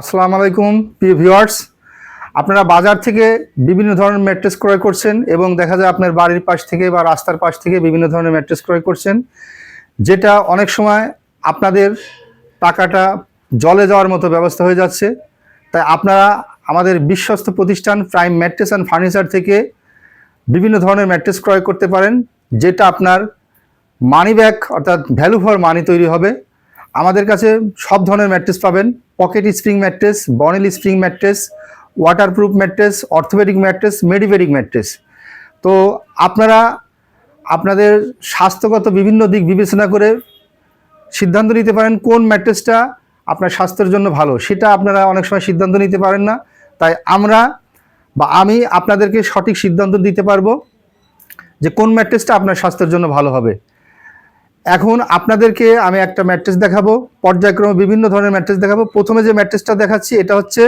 আসসালামু আলাইকুম, প্রিয় ভিউয়ার্স। আপনারা বাজার থেকে বিভিন্ন ধরনের ম্যাট্রেস ক্রয় করছেন এবং দেখা যায় আপনার বাড়ির পাশ থেকে বা রাস্তার পাশ থেকে বিভিন্ন ধরনের ম্যাট্রেস ক্রয় করছেন, যেটা অনেক সময় আপনাদের টাকাটা জলে যাওয়ার মতো ব্যবস্থা হয়ে যাচ্ছে। তাই আপনারা আমাদের বিশ্বস্ত প্রতিষ্ঠান প্রাইম ম্যাট্রেস অ্যান্ড ফার্নিচার থেকে বিভিন্ন ধরনের ম্যাট্রেস ক্রয় করতে পারেন, যেটা আপনার মানি ব্যাগ অর্থাৎ ভ্যালু ফর মানি তৈরি হবে। আমাদের কাছে সব ধরনের ম্যাট্রেস পাবেন। Pocket spring mattress, bonnell spring mattress waterproof mattress orthopedic mattress মেডিপেডিক mattress. তো আপনারা আপনাদের স্বাস্থ্যগত বিভিন্ন দিক বিবেচনা করে সিদ্ধান্ত নিতে পারেন কোন ম্যাট্রেসটা আপনার স্বাস্থ্যের জন্য ভালো। সেটা আপনারা অনেক সময় সিদ্ধান্ত নিতে পারেন না। তাই আমরা বা আমি আপনাদেরকে সঠিক সিদ্ধান্ত দিতে পারব যে কোন ম্যাট্রেসটা আপনার স্বাস্থ্যের জন্য ভালো হবে। এখন আপনাদেরকে আমি একটা ম্যাট্রেস দেখাবো। পর্যায়ক্রমে বিভিন্ন ধরনের ম্যাট্রেস দেখাবো। প্রথমে যে ম্যাট্রেসটা দেখাচ্ছি, এটা হচ্ছে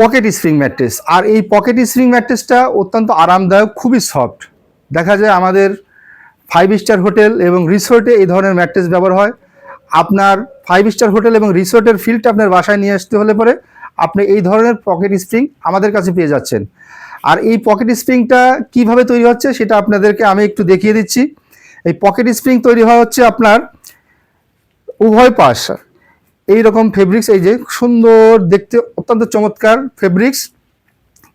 পকেট স্প্রিং ম্যাট্রেস। আর এই পকেট স্প্রিং ম্যাট্রেসটা অত্যন্ত আরামদায়ক, খুবই সফট। দেখা যায় আমাদের ফাইভ স্টার হোটেল এবং রিসোর্টে এই ধরনের ম্যাট্রেস ব্যবহার হয়। আপনার ফাইভ স্টার হোটেল এবং রিসোর্টের ফিল্ডটা আপনার বাসায় নিয়ে আসতে হলে পরে আপনি এই ধরনের পকেট স্প্রিং আমাদের কাছে পেয়ে যাচ্ছেন। আর এই পকেট স্প্রিংটা কীভাবে তৈরি হচ্ছে, সেটা আপনাদেরকে আমি একটু দেখিয়ে দিচ্ছি। এই পকেট স্প্রিং তৈরি হওয়া হচ্ছে আপনার উভয় পাশ। এই রকম ফেব্রিক্স এই যে সুন্দর দেখতে অত্যন্ত চমৎকার ফেব্রিক্স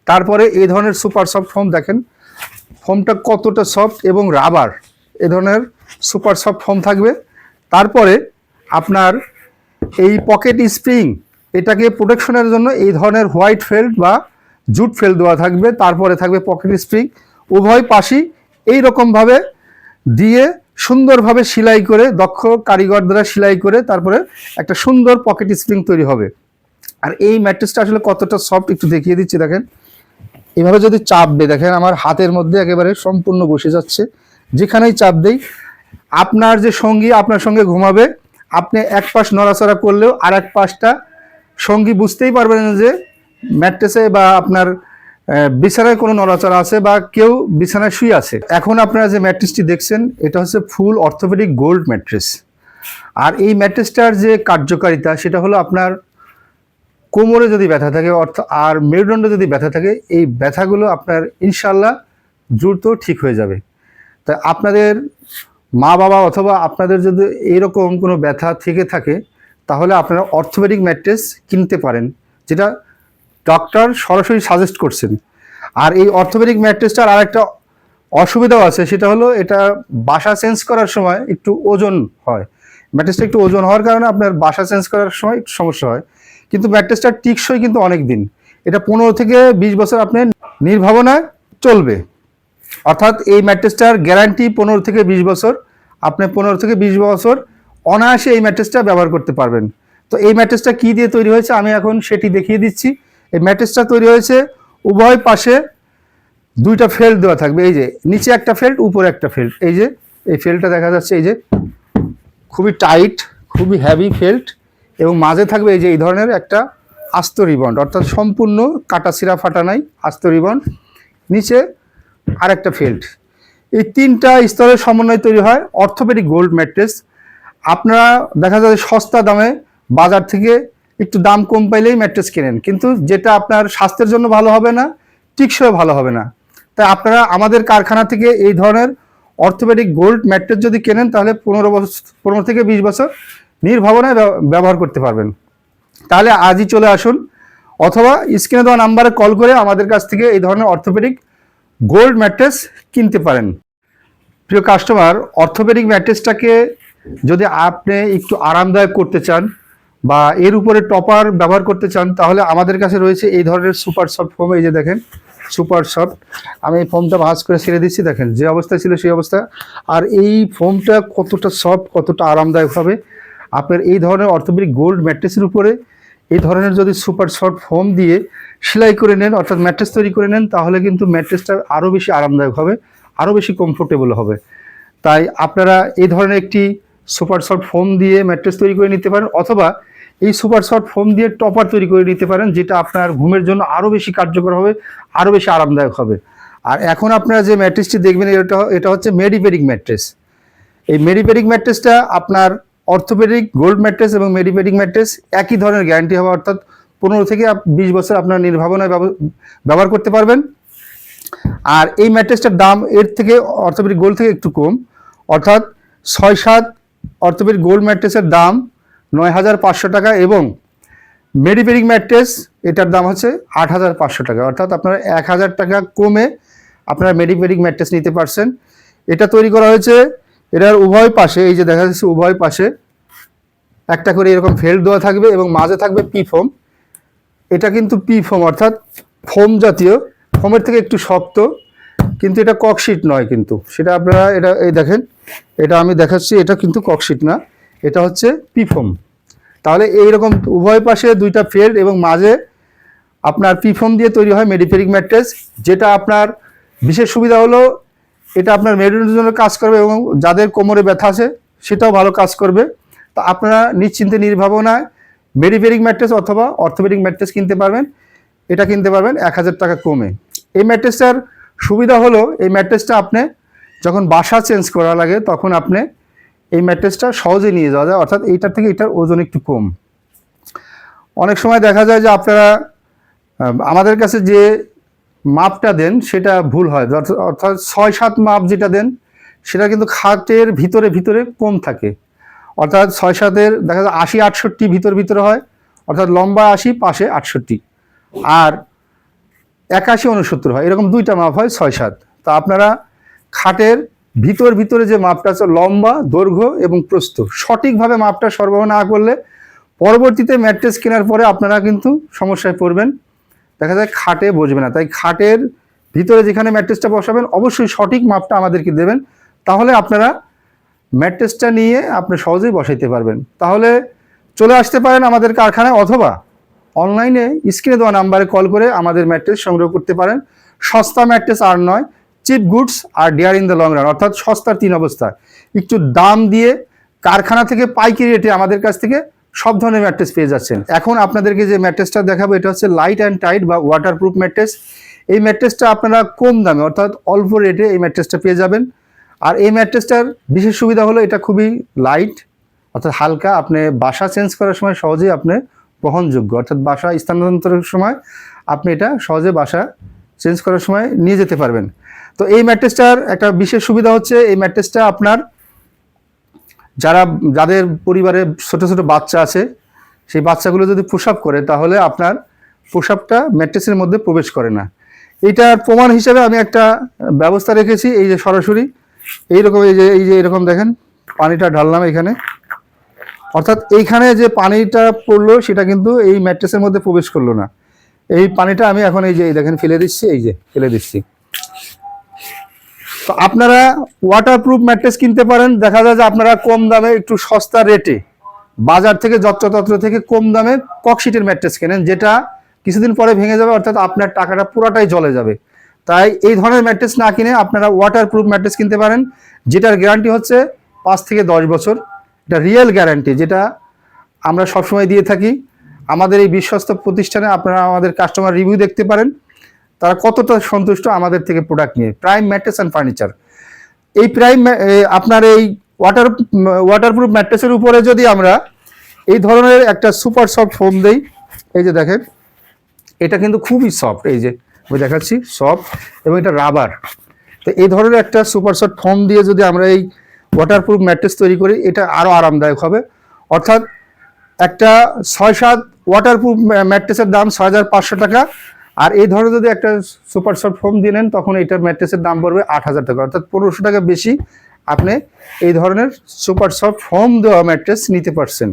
তারপরে এই ধরনের সুপার সফট ফোম দেখেন ফোমটা কতটা সফট এবং রাবার এ ধরনের সুপার সফট ফোম থাকবে। তারপরে আপনার এই পকেট স্প্রিং, এটাকে প্রোটেকশনের জন্য এই ধরনের হোয়াইট ফেল্ট বা জুট ফেল্ট দেওয়া থাকবে। তারপরে থাকবে পকেট স্প্রিং। উভয় পাশই এই রকমভাবে দিয়ে সুন্দরভাবে সেলাই করে, দক্ষ কারিগর দ্বারা সেলাই করে তারপরে একটা সুন্দর পকেট স্প্রিং তৈরি হবে। আর এই ম্যাট্রেসটা আসলে কতটা সফট একটু দেখিয়ে দিচ্ছি, দেখেন। এভাবে যদি চাপ দেয় দেখেন আমার হাতের মধ্যে একেবারে সম্পূর্ণ বসে যাচ্ছে। যেখানেই চাপ দেই, আপনার যে সঙ্গী আপনার সঙ্গে ঘুমাবে, আপনি এক পাশ নড়াচড়া করলেও আর এক পাশটা সঙ্গী বুঝতেই পারবেন যে ম্যাট্রেসে বা আপনার বিছানায় কোনো নড়াচড়া আছে বা কেউ বিছানায় শুয়ে আছে? এখন আপনারা যে ম্যাট্রেসটি দেখছেন, এটা হচ্ছে ফুল অর্থোপেডিক গোল্ড ম্যাট্রেস। আর এই ম্যাট্রেসটার যে কার্যকারিতা, সেটা হলো আপনার কোমরে যদি ব্যথা থাকে, অর্থ, আর মেরুদণ্ডে যদি ব্যথা থাকে, এই ব্যথাগুলো আপনার ইনশাল্লাহ দ্রুত ঠিক হয়ে যাবে। তা আপনাদের মা বাবা অথবা আপনাদের যদি এরকম কোনো ব্যথা থেকে থাকে, তাহলে আপনারা অর্থোপেডিক ম্যাট্রেস কিনতে পারেন, যেটা ডক্টর সরাসরি সাজেস্ট করছেন। আর এই অর্থোপেডিক ম্যাট্রেসটার আর একটা অসুবিধাও আছে, সেটা হলো এটা বাসা চেঞ্জ করার সময় একটু ওজন হয়। ম্যাট্রেসটা একটু ওজন হওয়ার কারণে আপনার বাসা চেঞ্জ করার সময় একটু সমস্যা হয়। কিন্তু ম্যাট্রেসটার টিকসই কিন্তু অনেক দিন। এটা পনেরো থেকে বিশ বছর আপনার নির্ভাবনায় চলবে। অর্থাৎ এই ম্যাট্রেসটার গ্যারান্টি পনেরো থেকে বিশ বছর। আপনি পনেরো থেকে বিশ বছর অনায়াসে এই ম্যাট্রেসটা ব্যবহার করতে পারবেন। তো এই ম্যাট্রেসটা কী দিয়ে তৈরি হয়েছে, আমি এখন সেটি দেখিয়ে দিচ্ছি। এই ম্যাট্রেসটা তৈরি হয়েছে, উভয় পাশে দুইটা ফেল্ট দেওয়া থাকবে। এই যে, নিচে একটা ফেল্ট উপরে একটা ফেল্ট এই যে, এই ফেল্টটা দেখা যাচ্ছে, এই যে, খুবই টাইট খুবই হ্যাভি ফেল্ট এবং মাঝে থাকবে এই যে, এই ধরনের একটা আস্ত রিবন্ড অর্থাৎ সম্পূর্ণ কাটা সিরা ফাটা নাই, আস্ত রিবন্ড নিচে আরেকটা ফেল্ট এই তিনটা স্তরের সমন্বয় তৈরি হয় অর্থোপেডিক গোল্ড ম্যাট্রেস আপনারা দেখা যায় সস্তা দামে বাজার থেকে একটু দাম কম পাইলেই ম্যাট্রেস কেনেন। কিন্তু যেটা আপনার স্বাস্থ্যের জন্য ভালো হবে না টিকসই ভালো হবে না। তাই আপনারা আমাদের কারখানা থেকে এই ধরনের অর্থোপেডিক গোল্ড ম্যাট্রেস যদি কেনেন, তাহলে পনেরো বছর, পনেরো থেকে বিশ বছর নির্ভাবনায় ব্যবহার করতে পারবেন। তাহলে আজই চলে আসুন, অথবা স্ক্রিনে দেওয়া নাম্বারে কল করে আমাদের কাছ থেকে এই ধরনের অর্থোপেডিক গোল্ড ম্যাট্রেস কিনতে পারেন। প্রিয় কাস্টমার অর্থোপেডিক ম্যাট্রেসটাকে যদি আপনি একটু আরামদায়ক করতে চান বা এর উপরে টপার ব্যবহার করতে চান, তাহলে আমাদের কাছে রয়েছে এই ধরনের সুপার সফট ফোম। এই যে দেখেন, সুপার সফট। আমি এই ফোমটা ভাঁজ করে ছেড়ে দিচ্ছি, দেখেন, যে অবস্থা ছিল সেই অবস্থা। আর এই ফোমটা কতটা সফট, কতটা আরামদায়ক হবে। আপনার এই ধরনের অর্থোপেডিক গোল্ড ম্যাট্রেসের উপরে, এই ধরনের যদি সুপার সফট ফোম দিয়ে সেলাই করে নেন, অর্থাৎ ম্যাট্রেস তৈরি করে নেন, তাহলে কিন্তু ম্যাট্রেসটা আরও বেশি আরামদায়ক হবে আরও বেশি কমফোর্টেবল হবে। তাই আপনারা এই ধরনের একটি সুপার সফট ফোম দিয়ে ম্যাট্রেস তৈরি করে নিতে পারেন, অথবা এই সুপার সফট ফোম দিয়ে টপার তৈরি করে নিতে পারেন, যেটা আপনার ঘুমের জন্য আরও বেশি কার্যকর হবে আরও বেশি আরামদায়ক হবে। আর এখন আপনারা যে ম্যাট্রেসটি দেখবেন, এটা এটা হচ্ছে মেডিপেডিক ম্যাট্রেস। এই মেডিপেডিক ম্যাট্রেসটা আপনার অর্থোপেডিক গোল্ড ম্যাট্রেস এবং মেডিপেডিক ম্যাট্রেস একই ধরনের গ্যারান্টি হবে, অর্থাৎ পনেরো থেকে বিশ বছর আপনার নির্ভাবনায় ব্যব- ব্যবহার করতে পারবেন। আর এই ম্যাট্রেসটার দাম এর থেকে অর্থোপেডিক গোল্ড থেকে একটু কম, অর্থাৎ ছয় সাত অর্থোপেডিক গোল্ড ম্যাট্রেসের দাম নয় হাজার পাঁচশো টাকা এবং মেডিপেডিক ম্যাট্রেস এটার দাম হচ্ছে আট হাজার পাঁচশো টাকা। অর্থাৎ আপনারা এক হাজার টাকা কমে আপনারা মেডিপেডিক ম্যাট্রেস নিতে পারছেন। এটা তৈরি করা হয়েছে, এটার উভয় পাশে, এই যে দেখা যাচ্ছে উভয় পাশে, একটা করে এরকম ফেল্ট দেওয়া থাকবে এবং মাঝে থাকবে পি ফোম এটা কিন্তু পি ফোম অর্থাৎ ফোম জাতীয় ফোমের থেকে একটু শক্ত, কিন্তু এটা ককশিট নয় কিন্তু। সেটা আপনারা, এটা এই দেখেন, এটা আমি দেখাচ্ছি, এটা কিন্তু ককশিট না। এটা হচ্ছে পি ফোম তাহলে এইরকম উভয় পাশে দুইটা ফেল্ট এবং মাঝে আপনার পি ফোম দিয়ে তৈরি হয় মেডিফেরিক ম্যাট্রেস যেটা আপনার বিশেষ সুবিধা হলো এটা আপনার মেরুদণ্ডের জন্য কাজ করবে এবং যাদের কোমরে ব্যথা আছে সেটাও ভালো কাজ করবে। তো আপনারা নিশ্চিন্তে নির্ভাবনায় মেডিফেরিক ম্যাট্রেস অথবা অর্থোপেডিক ম্যাট্রেস কিনতে পারবেন। এটা কিনতে পারবেন এক হাজার টাকা কমে। এই ম্যাট্রেসটার সুবিধা হলো, এই ম্যাট্রেসটা আপনি যখন বাসা চেঞ্জ করা লাগে তখন আপনি এই ম্যাট্রেসটা সহজে নিয়ে যাওয়া যায়, অর্থাৎ এইটার থেকে এটার ওজন একটু কম। অনেক সময় দেখা যায় যে আপনারা আমাদের কাছে যে মাপটা দেন সেটা ভুল হয় অর্থাৎ- ছয় সাত মাপ যেটা দেন সেটা কিন্তু খাটের ভিতরে ভিতরে কম থাকে। অর্থাৎ ছয় সাতের দেখা যায় আশি আটষট্টি ভিতর, ভিতরে হয়, অর্থাৎ লম্বা আশি, পাশে আটষট্টি। আর একাশি উনসত্তর হয়, এরকম দুইটা মাপ হয় ছয় সাত তা আপনারা খাটের ভিতর ভিতরে যে মাপটা আছে, লম্বা, দৈর্ঘ্য এবং প্রস্থ। সঠিকভাবে মাপটা সরবরাহ না করলে পরবর্তীতে ম্যাট্রেস কেনার পরে আপনারা কিন্তু সমস্যায় পড়বেন। দেখা যায় খাটে বসবে না। তাই খাটের ভিতরে যেখানে ম্যাট্রেসটা বসাবেন, অবশ্যই সঠিক মাপটা আমাদেরকে দেবেন। তাহলে আপনারা ম্যাট্রেসটা নিয়ে আপনি সহজেই বসাইতে পারবেন। তাহলে চলে আসতে পারেন আমাদের কারখানায় অথবা অনলাইনে স্ক্রিনে দেওয়া নাম্বারে কল করে আমাদের ম্যাট্রেস সংগ্রহ করতে পারেন। সস্তা ম্যাট্রেস আর নয় cheap goods are dear in the long run, অর্থাৎ সস্তার তিন অবস্থা। একটু দাম দিয়ে কারখানা থেকে পাইকারি রেটে আমাদের কাছ থেকে সব ধরনের ম্যাট্রেস পেয়ে যাচ্ছেন। এখন আপনাদেরকে যে ম্যাট্রেসটা দেখাবো, এটা হচ্ছে লাইট অ্যান্ড টাইট বা ওয়াটার প্রুফ ম্যাট্রেস। এই ম্যাট্রেসটা আপনারা কম দামে, অর্থাৎ অল্প রেটে এই ম্যাট্রেসটা পেয়ে যাবেন। আর এই ম্যাট্রেসটার বিশেষ সুবিধা হলো, এটা খুবই লাইট অর্থাৎ হালকা। আপনি বাসা চেঞ্জ করার সময় সহজেই আপনি বহনযোগ্য, অর্থাৎ বাসা স্থানান্তরের সময় আপনি এটা সহজে বাসা চেঞ্জ করার সময় নিয়ে যেতে পারবেন। তো এই ম্যাট্রেসটার একটা বিশেষ সুবিধা হচ্ছে, এই ম্যাট্রেসটা আপনার যারা, যাদের পরিবারে ছোট ছোট বাচ্চা আছে, সেই বাচ্চাগুলো যদি পুশ করে, তাহলে আপনার আপটা ম্যাট্রেসের মধ্যে প্রবেশ করে না। এইটার প্রমাণ হিসেবে আমি একটা ব্যবস্থা রেখেছি, এই যে সরাসরি, এইরকম এই যে এই যে এরকম দেখেন, পানিটা ঢাললাম এখানে। অর্থাৎ এইখানে যে পানিটা পড়ল, সেটা কিন্তু এই ম্যাট্রেসের মধ্যে প্রবেশ করল না। এই পানিটা আমি এখন এই যে দেখেন, ফেলে দিচ্ছি, এই যে, ফেলে দিচ্ছি। তো আপনারা ওয়াটারপ্রুফ ম্যাট্রেস কিনতে পারেন। দেখা যায় যে আপনারা কম দামে একটু সস্তা রেটে বাজার থেকে যত্রতত্র থেকে কম দামে ককশিটের ম্যাট্রেস কেনেন, যেটা কিছুদিন পরে ভেঙে যাবে, অর্থাৎ আপনার টাকাটা পুরোটাই জলে যাবে। তাই এই ধরনের ম্যাট্রেস না কিনে আপনারা ওয়াটারপ্রুফ ম্যাট্রেস কিনতে পারেন, যেটার গ্যারান্টি হচ্ছে পাঁচ থেকে দশ বছর। এটা রিয়েল গ্যারান্টি যেটা আমরা সবসময় দিয়ে থাকি। আমাদের এই বিশ্বস্ত প্রতিষ্ঠানে আপনারা আমাদের কাস্টমার রিভিউ দেখতে পারেন। তারা কতটা সন্তুষ্ট আমাদের থেকে প্রোডাক্ট নিয়ে? প্রাইম ম্যাট্রেস অ্যান্ড ফার্নিচার এই প্রাইম আপনার এই ওয়াটার ওয়াটারপ্রুফ ম্যাট্রেসের উপরে যদি আমরা এই ধরনের একটা সুপার সফট ফোম দেই, এই যে দেখেন, এটা কিন্তু খুবই সফট এই যে আমি দেখাচ্ছি সফট এবং এটা রাবার তো এই ধরনের একটা সুপার সফট ফোম দিয়ে যদি আমরা এই ওয়াটারপ্রুফ ম্যাট্রেস তৈরি করি, এটা আরও আরামদায়ক হবে। অর্থাৎ একটা ছয় সাত ওয়াটারপ্রুফ ম্যাট্রেসের দাম ছয় হাজার পাঁচশো টাকা আর এই ধরনের যদি একটা সুপার সফট ফোম দিয়ে নেন, তখন এটার ম্যাট্রেসের দাম পড়বে আট হাজার টাকা। অর্থাৎ পনেরোশো টাকা বেশি আপনি এই ধরনের সুপার সফট ফোম দেওয়া ম্যাট্রেস নিতে পারছেন।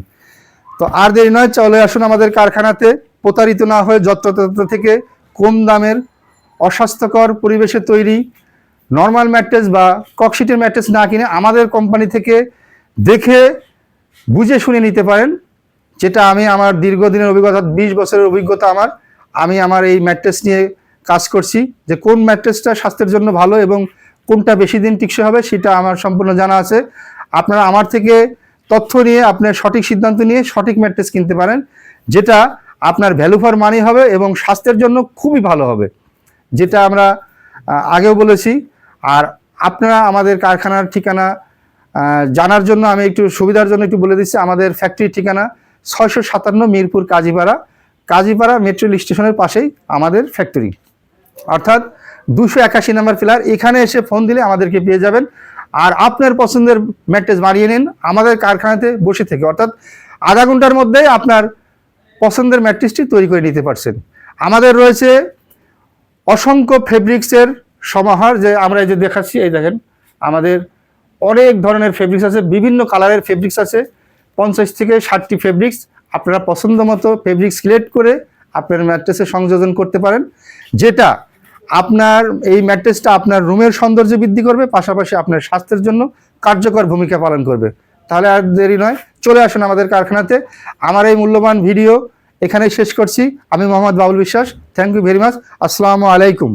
তো আর দেরি নয়, চলে আসুন আমাদের কারখানাতে। প্রতারিত না হয়ে যত্রতত্র থেকে কম দামের অস্বাস্থ্যকর পরিবেশে তৈরি নর্মাল ম্যাট্রেস বা ককশিটের ম্যাট্রেস না কিনে আমাদের কোম্পানি থেকে দেখে, বুঝে শুনে নিতে পারেন, যেটা আমি আমার দীর্ঘদিনের অভিজ্ঞতা, বিশ বছরের অভিজ্ঞতা আমার আমি আমার এই ম্যাট্রেস নিয়ে কাজ করছি যে কোন ম্যাট্রেসটা স্বাস্থ্যের জন্য ভালো এবং কোনটা বেশি দিন টিকসই হবে সেটা আমার সম্পূর্ণ জানা আছে। আপনারা আমার থেকে তথ্য নিয়ে আপনার সঠিক সিদ্ধান্ত নিয়ে সঠিক ম্যাট্রেস কিনতে পারেন, যেটা আপনার ভ্যালু ফর মানি হবে এবং স্বাস্থ্যের জন্য খুবই ভালো হবে, যেটা আমরা আগেও বলেছি। আর আপনারা আমাদের কারখানার ঠিকানা জানার জন্য আমি একটু সুবিধার জন্য একটু বলে দিচ্ছি। আমাদের ফ্যাক্টরির ঠিকানা ছয়শো সাতান্ন মিরপুর কাজীপাড়া। কাজীপাড়া মেট্রো স্টেশনের পাশেই আমাদের ফ্যাক্টরি অর্থাৎ দুশো একাশি নাম্বার ফ্ল্যাট এখানে এসে ফোন দিলে আমাদেরকে পেয়ে যাবেন। আর আপনার পছন্দের ম্যাট্রেস বানিয়ে নিন, আমাদের কারখানাতে বসে থেকে। অর্থাৎ আধা ঘণ্টার মধ্যেই আপনার পছন্দের ম্যাট্রেসটি তৈরি করে নিতে পারছেন। আমাদের রয়েছে অসংখ্য ফেব্রিক্সের সমাহার যে আমরা এই যে দেখাচ্ছি, এই দেখেন, আমাদের অনেক ধরনের ফেব্রিক্স আছে, বিভিন্ন কালারের ফেব্রিক্স আছে। পঞ্চাশ থেকে ষাটটি ফেব্রিক্স আপনারা পছন্দ মতো ফেব্রিক্স সিলেক্ট করে আপনার ম্যাট্রেসে সংযোজন করতে পারেন, যেটা আপনার, এই ম্যাট্রেসটা আপনার রুমের সৌন্দর্য বৃদ্ধি করবে, পাশাপাশি আপনার স্বাস্থ্যের জন্য কার্যকর ভূমিকা পালন করবে। তাহলে আর দেরি নয়, চলে আসুন আমাদের কারখানাতে। আমার এই মূল্যবান ভিডিও এখানেই শেষ করছি। আমি মোহাম্মদ বাবুল বিশ্বাস থ্যাংক ইউ ভেরি মাচ আসসালামু আলাইকুম।